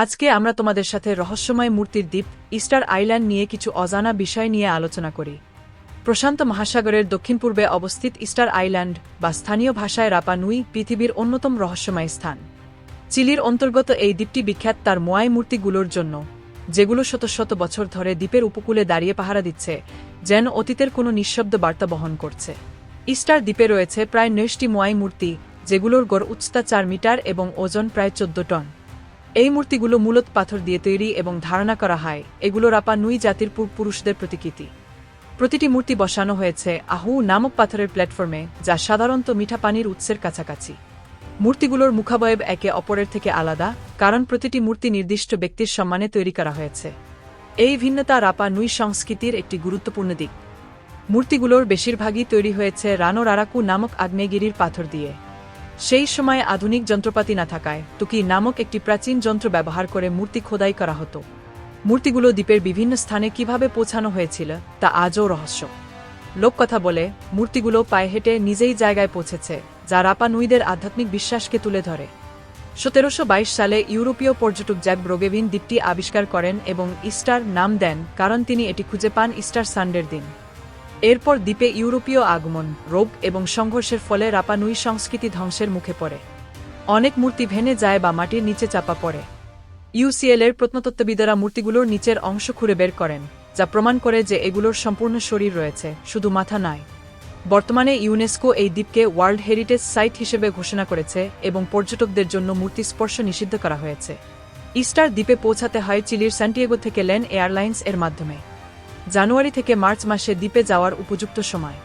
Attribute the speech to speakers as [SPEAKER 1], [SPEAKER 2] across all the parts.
[SPEAKER 1] আজকে আমরা তোমাদের সাথে রহস্যময় মূর্তির দ্বীপ, ইস্টার আইল্যান্ড নিয়ে কিছু অজানা বিষয় নিয়ে আলোচনা করি। প্রশান্ত মহাসাগরের দক্ষিণ পূর্বে অবস্থিত ইস্টার আইল্যান্ড বা স্থানীয় ভাষায় রাপা নুই পৃথিবীর অন্যতম রহস্যময় স্থান। চিলির অন্তর্গত এই দ্বীপটি বিখ্যাত তার মোয়াই মূর্তিগুলোর জন্য, যেগুলো শত শত বছর ধরে দ্বীপের উপকূলে দাঁড়িয়ে পাহারা দিচ্ছে, যেন অতীতের কোনো নিঃশব্দ বার্তা বহন করছে। ইস্টার দ্বীপে রয়েছে প্রায় নৈশটি মোয়াই মূর্তি, যেগুলোর গড় উচ্চতা চার মিটার এবং ওজন প্রায় চোদ্দ টন। এই মূর্তিগুলো মূলত পাথর দিয়ে তৈরি এবং ধারণা করা হয় এগুলো রাপা নুই জাতির পূর্বপুরুষদের প্রতিকৃতি। প্রতিটি মূর্তি বসানো হয়েছে আহু নামক পাথরের প্ল্যাটফর্মে, যা সাধারণত মিঠা পানির উৎসের কাছাকাছি। মূর্তিগুলোর মুখাবয়ব একে অপরের থেকে আলাদা, কারণ প্রতিটি মূর্তি নির্দিষ্ট ব্যক্তির সম্মানে তৈরি করা হয়েছে। এই ভিন্নতা রাপা নুই সংস্কৃতির একটি গুরুত্বপূর্ণ দিক। মূর্তিগুলোর বেশিরভাগই তৈরি হয়েছে রানো রারাকু নামক আগ্নেয়গিরির পাথর দিয়ে। সেই সময়ে আধুনিক যন্ত্রপাতি না থাকায় তুকি নামক একটি প্রাচীন যন্ত্র ব্যবহার করে মূর্তি খোদাই করা হতো। মূর্তিগুলো দ্বীপের বিভিন্ন স্থানে কীভাবে পৌঁছানো হয়েছিল, তা আজও রহস্য। লোককথা বলে, মূর্তিগুলো পায়ে হেঁটে নিজেই জায়গায় পৌঁছেছে, যা রাপা নুইদের আধ্যাত্মিক বিশ্বাসকে তুলে ধরে। সতেরোশো বাইশ সালে ইউরোপীয় পর্যটক জ্যাক ব্রোগেভিন দ্বীপটি আবিষ্কার করেন এবং ইস্টার নাম দেন কারণ তিনি এটি খুঁজে পান ইস্টার সানডের দিন। এরপর দ্বীপে ইউরোপীয় আগমন, রোগ এবং সংঘর্ষের ফলে রাপানুই সংস্কৃতি ধ্বংসের মুখে পড়ে। অনেক মূর্তি ভেঙে যায় বা মাটির নিচে চাপা পড়ে। ইউসিএল এর প্রত্নতত্ত্ববিদেরা মূর্তিগুলোর নিচের অংশ খুঁড়ে বের করেন, যা প্রমাণ করে যে এগুলোর সম্পূর্ণ শরীর রয়েছে, শুধু মাথা নয়। বর্তমানে ইউনেস্কো এই দ্বীপকে ওয়ার্ল্ড হেরিটেজ সাইট হিসেবে ঘোষণা করেছে এবং পর্যটকদের জন্য মূর্তি স্পর্শ নিষিদ্ধ করা হয়েছে। ইস্টার দ্বীপে পৌঁছাতে হয় চিলির স্যান্টিয়াগো থেকে লেন এয়ারলাইন্স এর মাধ্যমে। জানুয়ারি থেকে মার্চ মাসে দ্বীপে যাওয়ার উপযুক্ত সময়।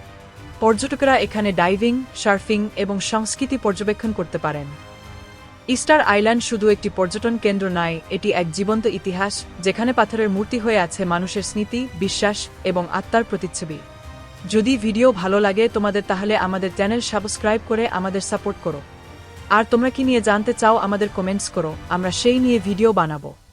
[SPEAKER 1] পর্যটকরা এখানে ডাইভিং, সার্ফিং এবং সংস্কৃতি পর্যবেক্ষণ করতে পারেন। ইস্টার আইল্যান্ড শুধু একটি পর্যটন কেন্দ্র নয়, এটি এক জীবন্ত ইতিহাস যেখানে পাথরের মূর্তি হয়ে আছে মানুষের স্মৃতি, বিশ্বাস এবং আত্মার প্রতিচ্ছবি। যদি ভিডিও ভালো লাগে তোমাদের তাহলে আমাদের চ্যানেল সাবস্ক্রাইব করে আমাদের সাপোর্ট করো। আর তোমরা কি নিয়ে জানতে চাও আমাদের কমেন্টস করো, আমরা সেই নিয়ে ভিডিও বানাবো।